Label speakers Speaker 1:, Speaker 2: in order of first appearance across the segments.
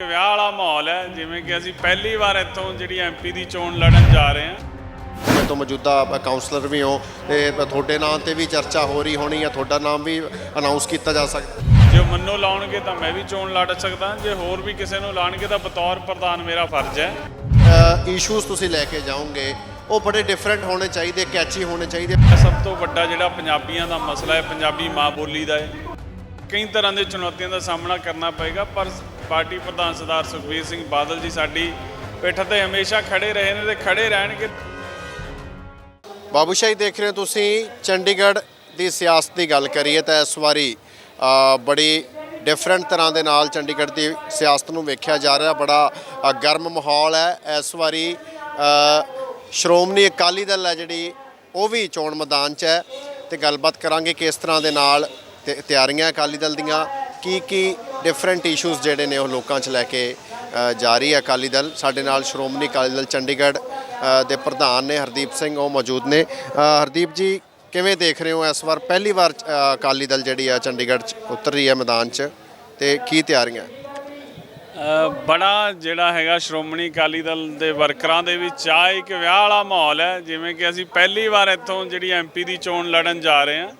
Speaker 1: ਵਿਆਹ ਵਾਲਾ ਮਾਹੌਲ ਹੈ ਜਿਵੇਂ ਕਿ ਅਸੀਂ ਪਹਿਲੀ ਵਾਰ ਇੱਥੋਂ ਜਿਹੜੀ ਐਮਪੀ ਦੀ ਚੋਣ ਲੜਨ ਜਾ ਰਹੇ ਹਾਂ।
Speaker 2: ਤੋਂ ਮੌਜੂਦਾ ਕਾਉਂਸਲਰ ਵੀ ਹਾਂ ਤੇ ਤੁਹਾਡੇ ਨਾਮ ਤੇ ਵੀ ਚਰਚਾ ਹੋ ਰਹੀ ਹੋਣੀ ਹੈ ਤੁਹਾਡਾ ਨਾਮ ਵੀ ਅਨਾਉਂਸ ਕੀਤਾ ਜਾ ਸਕਦਾ।
Speaker 1: ਜੇ ਮੰਨੋ ਲਾਉਣਗੇ ਤਾਂ ਮੈਂ ਵੀ ਚੋਣ ਲੜ ਸਕਦਾ ਜੇ ਹੋਰ ਵੀ ਕਿਸੇ ਨੂੰ ਲਾਣਗੇ ਤਾਂ ਬਤੌਰ ਪ੍ਰਧਾਨ ਮੇਰਾ ਫਰਜ਼ ਹੈ।
Speaker 2: ਇਸ਼ੂਜ਼ ਤੁਸੀਂ ਲੈ ਕੇ ਜਾਓਗੇ ਉਹ ਬੜੇ ਡਿਫਰੈਂਟ ਹੋਣੇ ਚਾਹੀਦੇ ਕੈਚੀ ਹੋਣੇ ਚਾਹੀਦੇ।
Speaker 1: ਸਭ ਤੋਂ ਵੱਡਾ ਜਿਹੜਾ ਪੰਜਾਬੀਆਂ ਦਾ ਮਸਲਾ ਹੈ ਪੰਜਾਬੀ ਮਾਂ ਬੋਲੀ ਦਾ ਹੈ। ਕਈ ਤਰ੍ਹਾਂ ਦੇ ਚੁਣੌਤੀਆਂ ਦਾ ਸਾਹਮਣਾ ਕਰਨਾ ਪਏਗਾ ਪਰ ਪਾਰਟੀ ਪ੍ਰਧਾਨ ਸਰਦਾਰ ਸੁਖਬੀਰ ਸਿੰਘ ਬਾਦਲ ਜੀ ਸਾਡੀ ਪਿੱਠ ਤੇ ਹਮੇਸ਼ਾ ਖੜੇ ਰਹੇ ਨੇ ਤੇ ਖੜੇ ਰਹਿਣਗੇ।
Speaker 2: ਬਾਬੂਸ਼ਾਹੀ ਦੇਖ ਰਹੇ ਹੋ ਤੁਸੀਂ, ਚੰਡੀਗੜ੍ਹ ਦੀ ਸਿਆਸਤ ਦੀ ਗੱਲ ਕਰੀਏ ਤਾਂ ਇਸ ਵਾਰੀ ਬੜੀ ਡਿਫਰੈਂਟ ਤਰ੍ਹਾਂ ਦੇ ਨਾਲ ਚੰਡੀਗੜ੍ਹ ਦੀ ਸਿਆਸਤ ਨੂੰ ਵੇਖਿਆ ਜਾ ਰਿਹਾ, ਬੜਾ ਗਰਮ ਮਾਹੌਲ ਹੈ। ਇਸ ਵਾਰੀ ਸ਼੍ਰੋਮਣੀ ਅਕਾਲੀ ਦਲ ਹੈ ਜਿਹੜੀ, ਉਹ ਵੀ ਚੋਣ ਮੈਦਾਨ 'ਚ ਹੈ ਤੇ ਗੱਲਬਾਤ ਕਰਾਂਗੇ ਕਿਸ ਤਰ੍ਹਾਂ ਦੇ ਨਾਲ ਤੇ ਤਿਆਰੀਆਂ ਅਕਾਲੀ ਦਲ ਦੀਆਂ ਕੀ ਕੀ ਡਿਫਰੈਂਟ ਇਸ਼ੂਜ਼ ਜਿਹੜੇ ਨੇ ਉਹ ਲੋਕਾਂ 'ਚ ਲੈ ਕੇ ਜਾ ਰਹੀ ਹੈ ਅਕਾਲੀ ਦਲ। ਸਾਡੇ ਨਾਲ ਸ਼੍ਰੋਮਣੀ ਅਕਾਲੀ ਦਲ ਚੰਡੀਗੜ੍ਹ ਦੇ ਪ੍ਰਧਾਨ ਨੇ ਹਰਦੀਪ ਸਿੰਘ, ਉਹ ਮੌਜੂਦ ਨੇ। ਹਰਦੀਪ ਜੀ, ਕਿਵੇਂ ਦੇਖ ਰਹੇ ਹੋ ਇਸ ਵਾਰ? ਪਹਿਲੀ ਵਾਰ ਅਕਾਲੀ ਦਲ ਜਿਹੜੀ ਆ ਚੰਡੀਗੜ੍ਹ 'ਚ ਉਤਰ ਰਹੀ ਹੈ ਮੈਦਾਨ 'ਚ ਤੇ ਕੀ ਤਿਆਰੀਆਂ?
Speaker 1: ਬੜਾ ਜਿਹੜਾ ਹੈਗਾ ਸ਼੍ਰੋਮਣੀ ਅਕਾਲੀ ਦਲ ਦੇ ਵਰਕਰਾਂ ਦੇ ਵਿੱਚ ਆ ਇੱਕ ਵਿਆਹ ਵਾਲਾ ਮਾਹੌਲ ਹੈ। ਜਿਵੇਂ ਕਿ ਅਸੀਂ ਪਹਿਲੀ ਵਾਰ ਇੱਥੋਂ ਜਿਹੜੀ ਐਮਪੀ ਦੀ ਚੋਣ ਲੜਨ ਜਾ ਰਹੇ ਹਾਂ।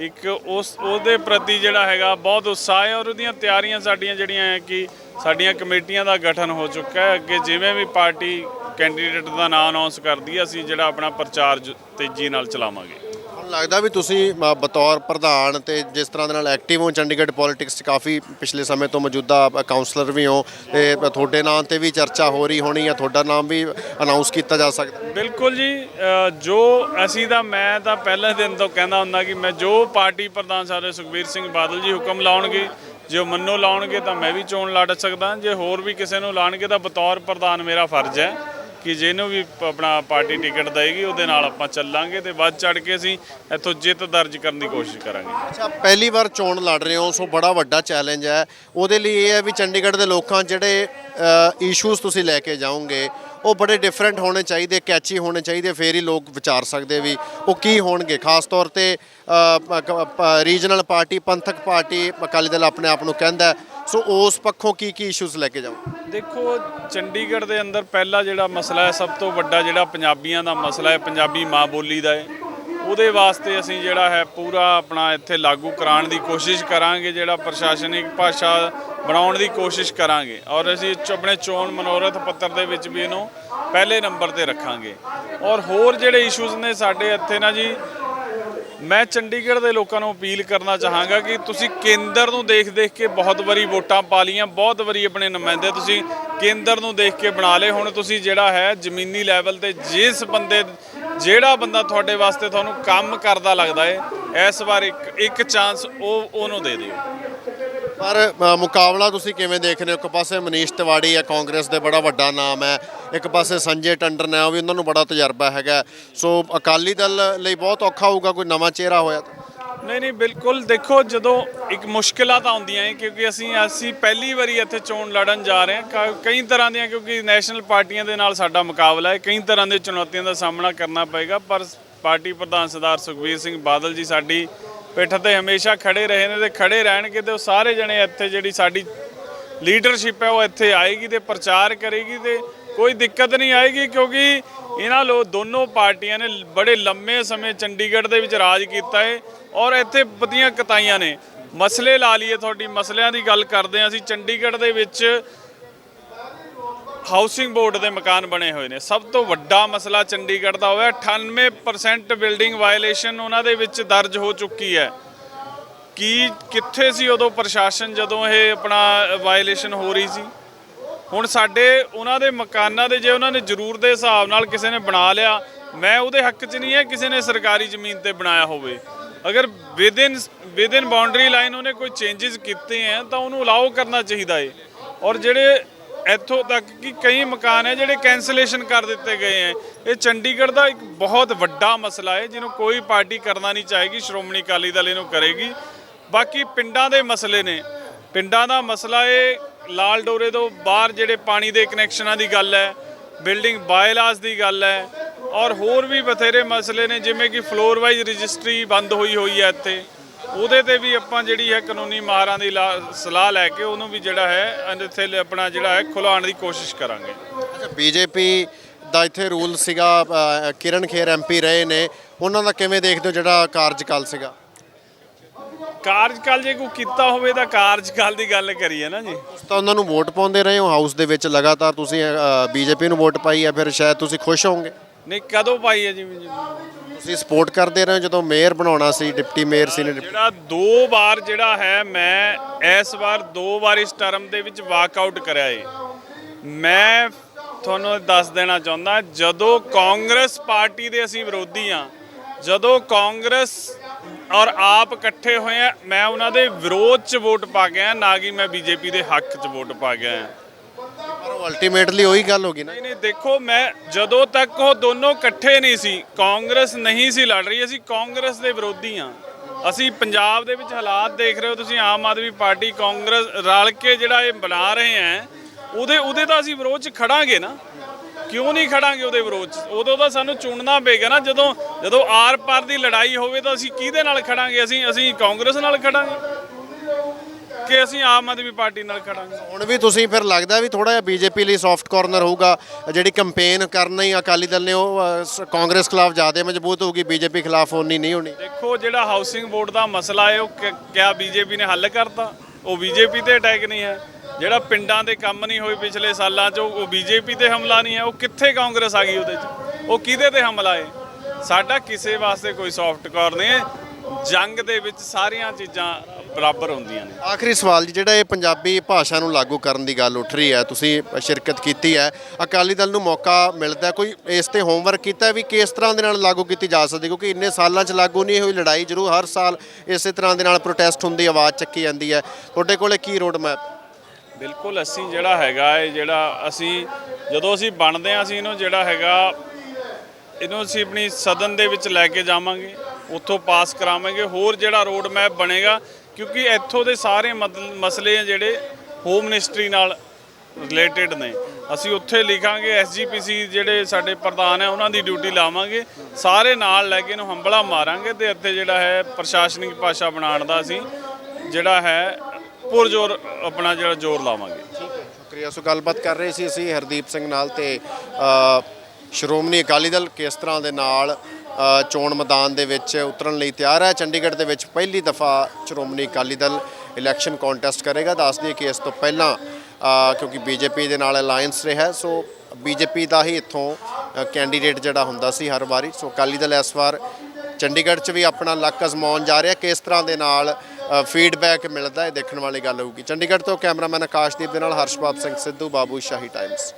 Speaker 1: ਇੱਕ ਉਸ ਉਹਦੇ ਪ੍ਰਤੀ ਜਿਹੜਾ ਹੈਗਾ ਬਹੁਤ ਉਤਸ਼ਾਹ ਹੈ ਔਰ ਉਹਦੀਆਂ ਤਿਆਰੀਆਂ ਸਾਡੀਆਂ ਜਿਹੜੀਆਂ ਹੈ ਕਿ ਸਾਡੀਆਂ ਕਮੇਟੀਆਂ ਦਾ ਗਠਨ ਹੋ ਚੁੱਕਾ ਹੈ ਅੱਗੇ ਜਿਵੇਂ ਵੀ ਪਾਰਟੀ ਕੈਂਡੀਡੇਟ ਦਾ ਨਾਮ ਅਨਾਉਂਸ ਕਰਦੀ ਹੈ, ਅਸੀਂ ਜਿਹੜਾ ਆਪਣਾ ਪ੍ਰਚਾਰ ਜ- ਤੇਜ਼ੀ ਨਾਲ ਚਲਾਵਾਂਗੇ।
Speaker 2: ਲੱਗਦਾ ਵੀ ਤੁਸੀਂ ਅ, ਬਤੌਰ ਪ੍ਰਧਾਨ ਤੇ ਜਿਸ ਤਰ੍ਹਾਂ ਦੇ ਨਾਲ ਐਕਟਿਵ ਹੋ ਚੰਡੀਗੜ੍ਹ ਪੋਲਿਟਿਕਸ 'ਚ ਕਾਫੀ ਪਿਛਲੇ ਸਮੇਂ ਤੋਂ ਮੌਜੂਦਾ ਕਾਉਂਸਲਰ ਵੀ ਹੋ ਤੇ ਤੁਹਾਡੇ ਨਾਮ ਤੇ ਵੀ ਚਰਚਾ ਹੋ ਰਹੀ ਹੋਣੀ ਜਾਂ ਤੁਹਾਡਾ ਨਾਮ ਵੀ ਅਨਾਉਂਸ ਕੀਤਾ ਜਾ ਸਕਦਾ?
Speaker 1: ਬਿਲਕੁਲ ਜੀ ਅ, ਜੋ ਅਸੀਂ ਤਾਂ ਮੈਂ ਤਾਂ ਪਹਿਲੇ ਦਿਨ ਤੋਂ ਕਹਿੰਦਾ ਹੁੰਦਾ ਕਿ ਮੈਂ ਜੋ ਪਾਰਟੀ ਪ੍ਰਧਾਨ ਸਾਡੇ ਸੁਖਬੀਰ ਸਿੰਘ ਬਾਦਲ ਜੀ ਹੁਕਮ ਲਾਉਣਗੇ ਜੇ ਉਹ ਮੰਨੋ ਲਾਉਣਗੇ ਤਾਂ ਮੈਂ ਵੀ ਚੋਣ ਲੜ ਸਕਦਾ ਜੇ ਹੋਰ ਵੀ ਕਿਸੇ ਨੂੰ ਲਾਣਗੇ ਤਾਂ ਬਤੌਰ ਪ੍ਰਧਾਨ ਮੇਰਾ ਫਰਜ਼ ਹੈ। ਕਿ ਜਿਹਨੂੰ ਵੀ ਆਪਣਾ ਪਾਰਟੀ ਟਿਕਟ ਦੇਗੀ, ਉਹਦੇ ਨਾਲ ਆਪਾਂ ਚੱਲਾਂਗੇ ਤੇ ਵੱਧ ਚੜ ਕੇ ਅਸੀਂ ਇੱਥੋਂ ਜਿੱਤ ਦਰਜ ਕਰਨ ਦੀ ਕੋਸ਼ਿਸ਼ ਕਰਾਂਗੇ।
Speaker 2: ਅੱਛਾ, ਪਹਿਲੀ ਵਾਰ ਚੋਣ ਲੜ ਰਹੇ ਹੋ, ਸੋ ਬੜਾ ਵੱਡਾ ਚੈਲੰਜ ਹੈ। ਉਹਦੇ ਲਈ ਇਹ ਹੈ ਵੀ ਚੰਡੀਗੜ੍ਹ ਦੇ ਲੋਕਾਂ ਜਿਹੜੇ ਇਸ਼ੂਜ਼ ਤੁਸੀਂ ਲੈ ਕੇ ਜਾਓਗੇ, ਉਹ ਬੜੇ ਡਿਫਰੈਂਟ ਹੋਣੇ ਚਾਹੀਦੇ ਕੈਚੀ ਹੋਣੇ ਚਾਹੀਦੇ, ਫੇਰ ਹੀ ਲੋਕ ਵਿਚਾਰ ਸਕਦੇ ਵੀ ਉਹ ਕੀ ਹੋਣਗੇ। ਖਾਸ ਤੌਰ ਤੇ ਰੀਜਨਲ ਪਾਰਟੀ, ਪੰਥਕ ਪਾਰਟੀ ਅਕਾਲੀ ਦਲ ਆਪਣੇ ਆਪ ਨੂੰ ਕਹਿੰਦਾ ਸੋ ਉਸ ਪੱਖੋਂ ਕੀ ਕੀ ਇਸ਼ੂਜ਼ ਲੈ ਕੇ ਜਾਓ?
Speaker 1: ਦੇਖੋ, ਚੰਡੀਗੜ੍ਹ ਦੇ ਅੰਦਰ ਪਹਿਲਾ ਜਿਹੜਾ ਮਸਲਾ ਹੈ, ਸਭ ਤੋਂ ਵੱਡਾ ਜਿਹੜਾ ਪੰਜਾਬੀਆਂ ਦਾ ਮਸਲਾ ਹੈ, ਪੰਜਾਬੀ ਮਾਂ ਬੋਲੀ ਦਾ ਹੈ। ਉਹਦੇ ਵਾਸਤੇ ਅਸੀਂ ਜਿਹੜਾ ਹੈ, ਪੂਰਾ ਆਪਣਾ ਇੱਥੇ ਲਾਗੂ ਕਰਾਉਣ ਦੀ ਕੋਸ਼ਿਸ਼ ਕਰਾਂਗੇ, ਜਿਹੜਾ ਪ੍ਰਸ਼ਾਸਨਿਕ ਭਾਸ਼ਾ ਬਣਾਉਣ ਦੀ ਕੋਸ਼ਿਸ਼ ਕਰਾਂਗੇ। ਔਰ ਅਸੀਂ ਆਪਣੇ ਚੋਣ ਮਨੋਰਥ ਪੱਤਰ ਦੇ ਵਿੱਚ ਵੀ ਇਹਨੂੰ ਪਹਿਲੇ ਨੰਬਰ ਤੇ ਰੱਖਾਂਗੇ। ਔਰ ਹੋਰ ਜਿਹੜੇ ਇਸ਼ੂਜ਼ ਨੇ ਸਾਡੇ ਇੱਥੇ ਨਾ ਜੀ ਮੈਂ ਚੰਡੀਗੜ੍ਹ ਦੇ ਲੋਕਾਂ ਨੂੰ ਅਪੀਲ ਕਰਨਾ ਚਾਹਾਂਗਾ ਕਿ ਤੁਸੀਂ ਕੇਂਦਰ ਨੂੰ ਦੇਖ-ਦੇਖ ਕੇ ਬਹੁਤ ਵਾਰੀ ਵੋਟਾਂ ਪਾ ਲੀਆਂ ਬਹੁਤ ਵਾਰੀ ਆਪਣੇ ਨੁਮਾਇੰਦੇ ਤੁਸੀਂ ਕੇਂਦਰ ਨੂੰ ਦੇਖ ਕੇ ਬਣਾ ਲਏ। ਹੁਣ ਤੁਸੀਂ ਜਿਹੜਾ ਹੈ ਜ਼ਮੀਨੀ ਲੈਵਲ ਤੇ ਜਿਸ ਬੰਦੇ, ਜਿਹੜਾ ਬੰਦਾ ਤੁਹਾਡੇ ਵਾਸਤੇ ਤੁਹਾਨੂੰ ਕੰਮ ਕਰਦਾ ਲੱਗਦਾ ਹੈ ਇਸ ਵਾਰ ਇੱਕ ਇੱਕ ਚਾਂਸ ਉਹ, ਉਹਨੂੰ ਦੇ ਦਿਓ।
Speaker 2: ਪਰ ਮੁਕਾਬਲਾ ਤੁਸੀਂ ਕਿਵੇਂ ਦੇਖ ਰਹੇ ਹੋ? ਇੱਕ ਪਾਸੇ ਮਨੀਸ਼ ਤਿਵਾੜੀ ਹੈ, ਕਾਂਗਰਸ ਦੇ ਬੜਾ ਵੱਡਾ ਨਾਮ ਹੈ। ਇੱਕ ਪਾਸੇ ਸੰਜੇ ਟੰਡਨ ਨੇ, ਉਹ ਵੀ ਉਹਨਾਂ ਨੂੰ ਬੜਾ ਤਜਰਬਾ ਹੈਗਾ। ਸੋ ਅਕਾਲੀ ਦਲ ਲਈ ਬਹੁਤ ਔਖਾ ਹੋਊਗਾ ਕੋਈ ਨਵਾਂ ਚਿਹਰਾ ਹੋਇਆ ਤਾਂ।
Speaker 1: ਨਹੀਂ ਨਹੀਂ, ਬਿਲਕੁਲ। ਦੇਖੋ, ਜਦੋਂ ਇੱਕ ਮੁਸ਼ਕਿਲਾਂ ਤਾਂ ਆਉਂਦੀਆਂ ਹੈ ਕਿਉਂਕਿ ਅਸੀਂ ਅਸੀਂ ਪਹਿਲੀ ਵਾਰੀ ਇੱਥੇ ਚੋਣ ਲੜਨ ਜਾ ਰਹੇ ਹਾਂ। ਕਈ ਤਰ੍ਹਾਂ ਦੀਆਂ, ਕਿਉਂਕਿ ਨੈਸ਼ਨਲ ਪਾਰਟੀਆਂ ਦੇ ਨਾਲ ਸਾਡਾ ਮੁਕਾਬਲਾ ਹੈ, ਕਈ ਤਰ੍ਹਾਂ ਦੇ ਚੁਣੌਤੀਆਂ ਦਾ ਸਾਹਮਣਾ ਕਰਨਾ ਪਏਗਾ। ਪਰ ਪਾਰਟੀ ਪ੍ਰਧਾਨ ਸਰਦਾਰ ਸੁਖਬੀਰ ਸਿੰਘ ਬਾਦਲ ਜੀ ਸਾਡੀ ਪਿੱਠ ਤੇ ਹਮੇਸ਼ਾ ਖੜੇ ਰਹੇ ਨੇ ਤੇ ਖੜੇ ਰਹਿਣਗੇ ਤੇ ਉਹ ਸਾਰੇ ਜਣੇ ਇੱਥੇ ਜਿਹੜੀ ਸਾਡੀ ਲੀਡਰਸ਼ਿਪ ਹੈ, ਉਹ ਇੱਥੇ ਆਏਗੀ ਤੇ ਪ੍ਰਚਾਰ ਕਰੇਗੀ ਤੇ ਕੋਈ ਦਿੱਕਤ ਨਹੀਂ ਆਏਗੀ ਕਿਉਂਕਿ ਇਹਨਾਂ ਲੋ, ਦੋਨੋਂ ਪਾਰਟੀਆਂ ਨੇ ਬੜੇ ਲੰਮੇ ਸਮੇਂ ਚੰਡੀਗੜ੍ਹ ਦੇ ਵਿੱਚ ਰਾਜ ਕੀਤਾ ਹੈ ਔਰ ਇੱਥੇ ਵਧੀਆਂ ਕਤਾਈਆਂ ਨੇ। ਮਸਲੇ ਲਾ ਲਈਏ ਤੁਹਾਡੀ, ਮਸਲਿਆਂ ਦੀ ਗੱਲ ਕਰਦੇ ਹਾਂ ਅਸੀਂ। ਚੰਡੀਗੜ੍ਹ ਦੇ ਵਿੱਚ ਹਾਊਸਿੰਗ ਬੋਰਡ ਦੇ ਮਕਾਨ ਬਣੇ ਹੋਏ ਨੇ। ਸਭ ਤੋਂ ਵੱਡਾ ਮਸਲਾ ਚੰਡੀਗੜ੍ਹ ਦਾ ਹੋਇਆ। 98% ਬਿਲਡਿੰਗ ਵਾਇਲੇਸ਼ਨ ਉਹਨਾਂ ਦੇ ਵਿੱਚ ਦਰਜ ਹੋ ਚੁੱਕੀ ਹੈ। ਕੀ, ਕਿੱਥੇ ਸੀ ਉਦੋਂ ਪ੍ਰਸ਼ਾਸਨ ਜਦੋਂ ਇਹ ਆਪਣਾ ਵਾਇਲੇਸ਼ਨ ਹੋ ਰਹੀ ਸੀ? ਹੁਣ ਸਾਡੇ ਉਹਨਾਂ ਦੇ ਮਕਾਨਾਂ ਦੇ ਜੇ ਉਹਨਾਂ ਨੇ ਜ਼ਰੂਰ ਦੇ ਹਿਸਾਬ ਨਾਲ ਕਿਸੇ ਨੇ ਬਣਾ ਲਿਆ, ਮੈਂ ਉਹਦੇ ਹੱਕ 'ਚ ਨਹੀਂ ਹੈ ਕਿਸੇ ਨੇ ਸਰਕਾਰੀ ਜ਼ਮੀਨ ਤੇ ਬਣਾਇਆ ਹੋਵੇ। ਅਗਰ ਵਿਦਿਨ ਵਿਦਿਨ ਬਾਉਂਡਰੀ ਲਾਈਨ ਉਹਨੇ ਕੋਈ ਚੇਂਜਸ ਕੀਤੇ ਹੈ, ਤਾਂ ਉਹਨੂੰ ਅਲਾਉ ਕਰਨਾ ਚਾਹੀਦਾ ਹੈ ਔਰ ਜਿਹੜੇ ਇੱਥੋਂ ਤੱਕ ਕਿ ਕਈ ਮਕਾਨ ਹੈ ਜਿਹੜੇ ਕੈਂਸਲੇਸ਼ਨ ਕਰ ਦਿੱਤੇ ਗਏ ਹੈ। ਇਹ ਚੰਡੀਗੜ੍ਹ ਦਾ ਇੱਕ ਬਹੁਤ ਵੱਡਾ ਮਸਲਾ ਹੈ ਜਿਹਨੂੰ ਕੋਈ ਪਾਰਟੀ ਕਰਨਾ ਨਹੀਂ ਚਾਹੇਗੀ, ਸ਼੍ਰੋਮਣੀ ਅਕਾਲੀ ਦਲ ਇਹਨੂੰ ਕਰੇਗੀ। ਬਾਕੀ ਪਿੰਡਾਂ ਦੇ ਮਸਲੇ ਨੇ। ਪਿੰਡਾਂ ਦਾ ਮਸਲਾ ਇਹ ਲਾਲ ਡੋਰੇ ਤੋਂ ਬਾਹਰ ਜਿਹੜੇ ਪਾਣੀ ਦੇ ਕਨੈਕਸ਼ਨਾਂ ਦੀ ਗੱਲ ਹੈ, ਬਿਲਡਿੰਗ ਬਾਇਲਾਸ ਦੀ ਗੱਲ ਹੈ ਔਰ ਹੋਰ ਵੀ ਬਥੇਰੇ ਮਸਲੇ ਨੇ, ਜਿਵੇਂ ਕਿ ਫਲੋਰ ਵਾਈਜ਼ ਰਜਿਸਟਰੀ ਬੰਦ ਹੋਈ ਹੋਈ ਹੈ ਇੱਥੇ। ਉਹਦੇ ਤੇ ਵੀ ਆਪਾਂ ਜਿਹੜੀ ਹੈ ਕਾਨੂੰਨੀ ਮਾਹਰਾਂ ਦੀ ਲਾ- ਸਲਾਹ ਲੈ ਕੇ ਉਹਨੂੰ ਵੀ ਜਿਹੜਾ ਹੈ ਇੱਥੇ ਆਪਣਾ ਜਿਹੜਾ ਹੈ ਖੁਲਾਉਣ ਦੀ ਕੋਸ਼ਿਸ਼ ਕਰਾਂਗੇ।
Speaker 2: ਅੱਛਾ, ਬੀਜੇਪੀ ਦਾ ਇੱਥੇ ਰੂਲ ਸੀਗਾ ਕਿਰਨ ਖੇਰ ਐਮਪੀ ਰਹੇ ਨੇ। ਉਹਨਾਂ ਦਾ ਕਿਵੇਂ ਦੇਖਦੇ ਹੋ ਜਿਹੜਾ ਕਾਰਜਕਾਲ ਸੀਗਾ?
Speaker 1: ਕਾਰਜਕਾਲ ਜੇ ਕੋਈ ਕੀਤਾ ਹੋਵੇ ਤਾਂ ਕਾਰਜਕਾਲ ਦੀ ਗੱਲ ਕਰੀਏ ਨਾ ਜੀ।
Speaker 2: ਤੁਸੀਂ ਤਾਂ ਉਹਨਾਂ ਨੂੰ ਵੋਟ ਪਾਉਂਦੇ ਰਹੇ ਹੋ ਹਾਊਸ ਦੇ ਵਿੱਚ ਲਗਾਤਾਰ ਤੁਸੀਂ ਬੀਜੇਪੀ ਨੂੰ ਵੋਟ ਪਾਈ ਹੈ ਫਿਰ ਸ਼ਾਇਦ ਤੁਸੀਂ ਖੁਸ਼ ਹੋਵੋਗੇ?
Speaker 1: ਨਹੀਂ ਕਦੋਂ ਪਾਈ ਹੈ ਜੀ
Speaker 2: ਤੁਸੀਂ ਸਪੋਰਟ ਕਰਦੇ ਰਹੇ ਹੋ ਜਦੋਂ ਮੇਅਰ ਬਣਾਉਣਾ ਸੀ ਡਿਪਟੀ ਮੇਅਰ ਸੀ ਨੇ
Speaker 1: ਜਿਹੜਾ ਦੋ ਵਾਰ ਜਿਹੜਾ ਹੈ ਮੈਂ ਇਸ ਵਾਰ ਦੋ ਵਾਰ ਇਸ ਟਰਮ ਦੇ ਵਿੱਚ ਵਾਕਆਊਟ ਕਰਿਆ ਏ। ਮੈਂ ਤੁਹਾਨੂੰ ਦੱਸ ਦੇਣਾ ਚਾਹੁੰਦਾ ਜਦੋਂ ਕਾਂਗਰਸ ਪਾਰਟੀ ਦੇ ਅਸੀਂ ਵਿਰੋਧੀ ਆ ਜਦੋਂ ਕਾਂਗਰਸ ਔਰ ਆਪ ਇਕੱਠੇ ਹੋਏ ਆ। ਮੈਂ ਉਹਨਾਂ ਦੇ ਵਿਰੋਧ 'ਚ ਵੋਟ ਪਾ ਗਿਆ ਨਾ ਕਿ ਮੈਂ ਬੀਜੇਪੀ ਦੇ ਹੱਕ 'ਚ ਵੋਟ ਪਾ ਗਿਆ
Speaker 2: ਪਰ ਅਲਟੀਮੇਟਲੀ ਉਹੀ ਗੱਲ ਹੋ ਗਈ ਨਾ।
Speaker 1: ਨਹੀਂ ਨਹੀਂ ਦੇਖੋ ਮੈਂ ਜਦੋਂ ਤੱਕ ਉਹ ਦੋਨੋਂ ਇਕੱਠੇ ਨਹੀਂ ਸੀ ਕਾਂਗਰਸ ਨਹੀਂ ਸੀ ਲੜ ਰਹੀ ਅਸੀਂ ਕਾਂਗਰਸ ਦੇ ਵਿਰੋਧੀ ਆ। ਅਸੀਂ ਪੰਜਾਬ ਦੇ ਵਿੱਚ ਹਾਲਾਤ ਦੇਖ ਰਹੇ ਹੋ ਤੁਸੀਂ ਆਮ ਆਦਮੀ ਪਾਰਟੀ ਕਾਂਗਰਸ ਰਲ ਕੇ ਜਿਹੜਾ ਇਹ ਬਣਾ ਰਹੇ ਆ ਉਹਦੇ ਉਹਦੇ ਤਾਂ ਅਸੀਂ ਵਿਰੋਧ 'ਚ ਖੜਾਂਗੇ ਨਾ। ਕਿਉਂ ਨਹੀਂ ਖੜਾਂਗੇ ਉਹਦੇ ਵਿਰੋਧ 'ਚ? ਉਦੋਂ ਤਾਂ ਸਾਨੂੰ ਚੁਣਨਾ ਪਏਗਾ ਨਾ ਜਦੋਂ ਜਦੋਂ ਆਰ ਪਾਰ ਦੀ ਲੜਾਈ ਹੋਵੇ ਤਾਂ ਅਸੀਂ ਕਿਹਦੇ ਨਾਲ ਖੜਾਂਗੇ? ਅਸੀਂ ਅਸੀਂ ਕਾਂਗਰਸ ਨਾਲ ਖੜਾਂਗੇ ਕਿ ਅਸੀਂ ਆਮ ਆਦਮੀ ਪਾਰਟੀ ਨਾਲ ਖੜਾਂਗੇ?
Speaker 2: ਹੁਣ ਵੀ ਤੁਸੀਂ ਫਿਰ ਲੱਗਦਾ ਵੀ ਥੋੜਾ ਜਿਹਾ ਬੀਜੇਪੀ ਲਈ ਸੌਫਟ ਕਾਰਨਰ ਹੋਊਗਾ ਜਿਹੜੀ ਕੰਪੇਨ ਕਰਨਾ ਹੀ ਅਕਾਲੀ ਦਲ ਨੇ ਉਹ ਅ, ਸ- ਕਾਂਗਰਸ ਖਿਲਾਫ ਜ਼ਿਆਦਾ ਮਜ਼ਬੂਤ ਹੋਊਗੀ ਬੀਜੇਪੀ ਖਿਲਾਫ ਉਨੀ ਨਹੀਂ ਹੋਣੀ।
Speaker 1: ਦੇਖੋ ਜਿਹੜਾ ਹਾਊਸਿੰਗ ਬੋਰਡ ਦਾ ਮਸਲਾ ਹੈ ਉਹ ਕਿ- ਕਿਆ ਬੀਜੇਪੀ ਨੇ ਹੱਲ ਕਰਤਾ? ਉਹ ਬੀਜੇਪੀ ਤੇ ਅਟੈਕ ਨਹੀਂ ਹੈ। ਜਿਹੜਾ ਪਿੰਡਾਂ ਦੇ ਕੰਮ ਨਹੀਂ ਹੋਏ ਪਿਛਲੇ ਸਾਲਾਂ 'ਚ, ਉਹ ਉਹ ਬੀਜੇਪੀ ਤੇ ਹਮਲਾ ਨਹੀਂ ਹੈ, ਉਹ ਕਿੱਥੇ ਕਾਂਗਰਸ ਆ ਗਈ ਉਹਦੇ 'ਚ? ਉਹ ਕਿਹਦੇ ਤੇ ਹਮਲਾ ਹੈ ਸਾਡਾ ਕਿਸੇ ਵਾਸਤੇ ਕੋਈ ਸੌਫਟ ਕਾਰ ਨਹੀਂ ਹੈ, ਜੰਗ ਦੇ ਵਿੱਚ ਸਾਰੀਆਂ ਚੀਜ਼ਾਂ ਬਰਾਬਰ ਹੁੰਦੀਆਂ ਨੇ।
Speaker 2: ਆਖਰੀ ਸਵਾਲ ਜੀ, ਜਿਹੜਾ ਇਹ ਪੰਜਾਬੀ ਭਾਸ਼ਾ ਨੂੰ ਲਾਗੂ ਕਰਨ ਦੀ ਗੱਲ ਉੱਠ ਰਹੀ ਹੈ, ਤੁਸੀਂ ਸ਼ਿਰਕਤ ਕੀਤੀ ਹੈ, ਅਕਾਲੀ ਦਲ ਨੂੰ ਮੌਕਾ ਮਿਲਦਾ ਕੋਈ ਇਸ ਤੇ ਹੋਮਵਰਕ ਕੀਤਾ ਵੀ ਕਿਸ ਤਰ੍ਹਾਂ ਦੇ ਨਾਲ ਲਾਗੂ ਕੀਤੀ ਜਾ ਸਕਦੀ ਕਿਉਂਕਿ ਇੰਨੇ ਸਾਲਾਂ 'ਚ ਲਾਗੂ ਨਹੀਂ ਹੋਈ, ਲੜਾਈ ਜ਼ਰੂਰ ਹਰ ਸਾਲ ਇਸੇ ਤਰ੍ਹਾਂ ਦੇ ਨਾਲ ਪ੍ਰੋਟੈਸਟ ਹੁੰਦੀ, ਆਵਾਜ਼ ਚੱਕੀ ਜਾਂਦੀ ਹੈ। ਤੁਹਾਡੇ ਕੋਲੇ ਕੀ ਰੋਡ ਮੈਪ
Speaker 1: ਬਿਲਕੁਲ ਅਸੀਂ ਜਿਹੜਾ ਹੈਗਾ ਇਹ ਜਿਹੜਾ ਅਸੀਂ ਜਦੋਂ ਅਸੀਂ ਬਣਦੇ ਹਾਂ ਅਸੀਂ ਇਹਨੂੰ ਜਿਹੜਾ ਹੈਗਾ, ਇਹਨੂੰ ਅਸੀਂ ਆਪਣੀ ਸਦਨ ਦੇ ਵਿੱਚ ਲੈ ਕੇ ਜਾਵਾਂਗੇ, ਉੱਥੋਂ ਪਾਸ ਕਰਾਵਾਂਗੇ, ਹੋਰ ਜਿਹੜਾ ਰੋਡ ਮੈਪ ਬਣੇਗਾ, ਕਿਉਂਕਿ ਇੱਥੋਂ ਦੇ ਸਾਰੇ ਮਦ- ਮਸਲੇ ਆ ਜਿਹੜੇ ਹੋਮ ਮਿਨਿਸਟਰੀ ਨਾਲ ਰਿਲੇਟਡ ਨੇ। ਅਸੀਂ ਉੱਥੇ ਲਿਖਾਂਗੇ ਐਸਜੀਪੀਸੀ ਜਿਹੜੇ ਸਾਡੇ ਪ੍ਰਧਾਨ ਹੈ ਉਹਨਾਂ ਦੀ ਡਿਊਟੀ ਲਾਵਾਂਗੇ, ਸਾਰੇ ਨਾਲ ਲੈ ਕੇ ਇਹਨੂੰ ਹੰਬਲਾ ਮਾਰਾਂਗੇ ਤੇ ਇੱਥੇ ਜਿਹੜਾ ਹੈ ਪ੍ਰਸ਼ਾਸਨਿਕ ਭਾਸ਼ਾ ਬਣਾਉਣ ਦਾ ਅਸੀਂ ਜਿਹੜਾ ਹੈ ਪੁਰਜੋਰ ਆਪਣਾ ਜਿਹੜਾ ਜ਼ੋਰ ਲਾਵਾਂਗੇ।
Speaker 2: ਸ਼ੁਕਰੀਆ। ਸੋ ਗੱਲਬਾਤ ਕਰ ਰਹੇ ਸੀ ਅਸੀਂ ਹਰਦੀਪ ਸਿੰਘ ਨਾਲ ਤੇ ਸ਼੍ਰੋਮਣੀ ਅਕਾਲੀ ਦਲ ਕਿਸ ਤਰ੍ਹਾਂ ਦੇ ਨਾਲ ਚੋਣ ਮੈਦਾਨ ਦੇ ਵਿੱਚ ਉਤਰਨ ਲਈ ਤਿਆਰ ਹੈ? ਚੰਡੀਗੜ੍ਹ ਦੇ ਵਿੱਚ ਪਹਿਲੀ ਦਫਾ ਸ਼੍ਰੋਮਣੀ ਅਕਾਲੀ ਦਲ ਇਲੈਕਸ਼ਨ ਕੰਟੈਸਟ ਕਰੇਗਾ। ਦੱਸ ਦਈਏ ਕਿ ਇਸ ਤੋਂ ਪਹਿਲਾਂ ਅ, ਕਿਉਂਕਿ ਬੀਜੇਪੀ ਦੇ ਨਾਲ ਅਲਾਈਅੰਸ ਰਿਹਾ ਹੈ, ਸੋ ਬੀਜੇਪੀ ਦਾ ਹੀ ਇੱਥੋਂ ਕੈਂਡੀਡੇਟ ਜਿਹੜਾ ਹੁੰਦਾ ਸੀ ਹਰ ਵਾਰੀ। ਸੋ ਅਕਾਲੀ ਦਲ ਇਸ ਵਾਰ ਚੰਡੀਗੜ੍ਹ 'ਚ ਵੀ ਆਪਣਾ ਲੱਕ ਅਜ਼ਮਾਉਣ ਜਾ ਰਿਹਾ। ਕਿਸ ਤਰ੍ਹਾਂ ਦੇ ਨਾਲ ਫੀਡਬੈਕ ਮਿਲਦਾ ਹੈ ਦੇਖਣ ਵਾਲੀ ਗੱਲ ਹੋਊਗੀ। ਚੰਡੀਗੜ੍ਹ ਤੋਂ ਕੈਮਰਾਮੈਨ ਆਕਾਸ਼ਦੀਪ ਦੇ ਨਾਲ ਹਰਸ਼ਪਾਪ ਸਿੰਘ ਸਿੱਧੂ, ਬਾਬੂ ਸ਼ਾਹੀ ਟਾਈਮਸ